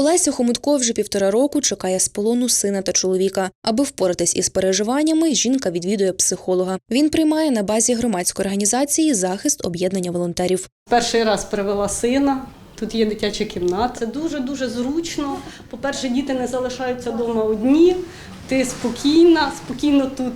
Олеся Хомутко вже півтора року чекає з полону сина та чоловіка. Аби впоратись із переживаннями, жінка відвідує психолога. Він приймає на базі громадської організації захист об'єднання волонтерів. Перший раз привела сина. Тут є дитяча кімната. Це дуже дуже зручно. По-перше, діти не залишаються вдома одні. Ти спокійна, спокійно тут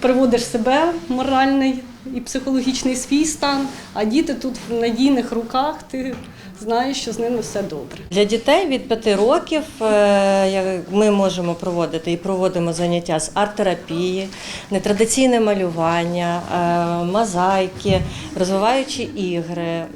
приводиш себе моральний і психологічний свій стан, а діти тут в надійних руках. Ти знаєш, що з ними все добре. Для дітей від 5 років е, ми можемо проводити і проводимо заняття з арт-терапії, нетрадиційне малювання, е, мозаїки, розвиваючі ігри, е,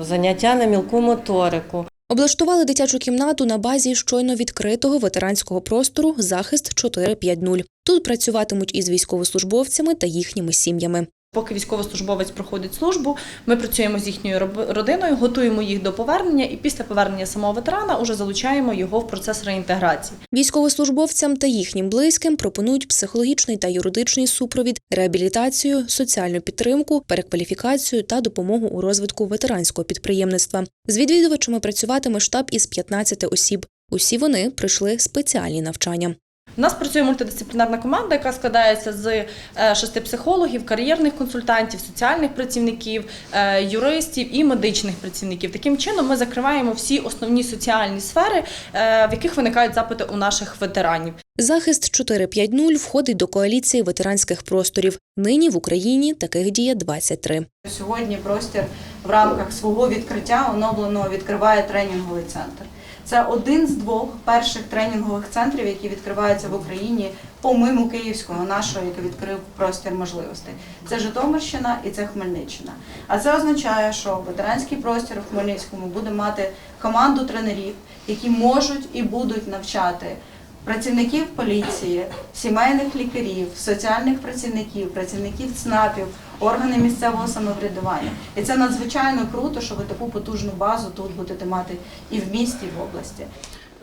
заняття на мілку моторику. Облаштували дитячу кімнату на базі щойно відкритого ветеранського простору Захист 450. Тут працюватимуть із військовослужбовцями та їхніми сім'ями. Поки військовослужбовець проходить службу, ми працюємо з їхньою родиною, готуємо їх до повернення, і після повернення самого ветерана уже залучаємо його в процес реінтеграції. Військовослужбовцям та їхнім близьким пропонують психологічний та юридичний супровід, реабілітацію, соціальну підтримку, перекваліфікацію та допомогу у розвитку ветеранського підприємництва. З відвідувачами працюватиме штаб із 15 осіб. Усі вони пройшли спеціальні навчання. У нас працює мультидисциплінарна команда, яка складається з е, шести психологів, кар'єрних консультантів, соціальних працівників, е, юристів і медичних працівників. Таким чином, ми закриваємо всі основні соціальні сфери, е, в яких виникають запити у наших ветеранів. Захист 450 входить до коаліції ветеранських просторів. Нині в Україні таких діє 23. Сьогодні простір в рамках свого відкриття оновленого відкриває тренінговий центр. Це один з двох перших тренінгових центрів, які відкриваються в Україні, помимо Київського, нашого, який відкрив простір можливостей. Це Житомирщина і це Хмельниччина. А це означає, що ветеранський простір у Хмельницькому буде мати команду тренерів, які можуть і будуть навчати працівників поліції, сімейних лікарів, соціальних працівників, працівників ЦНАПів, органи місцевого самоврядування. І це надзвичайно круто, що ви таку потужну базу тут будете мати і в місті, і в області.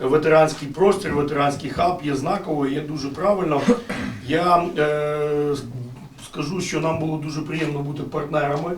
ветеранський простір, ветеранський хаб є знаково, є дуже правильно. Я е, скажу, що нам було дуже приємно бути партнерами,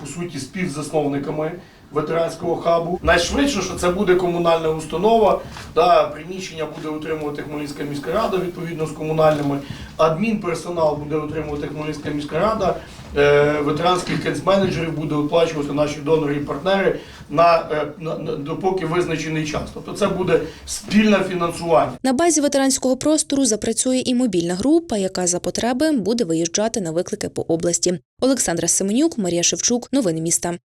по суті, співзасновниками ветеранського хабу. Найшвидше, що це буде комунальна установа, да, приміщення буде утримувати Хмельницька міська рада відповідно з комунальними, адмінперсонал буде утримувати Хмельницька міська рада, е, ветеранських кейс-менеджерів буде оплачувати наші донори і партнери на, е, на, на допоки визначений час. Тобто це буде спільне фінансування. На базі ветеранського простору запрацює і мобільна група, яка за потреби буде виїжджати на виклики по області. Олександра Семенюк, Марія Шевчук. Новини міста.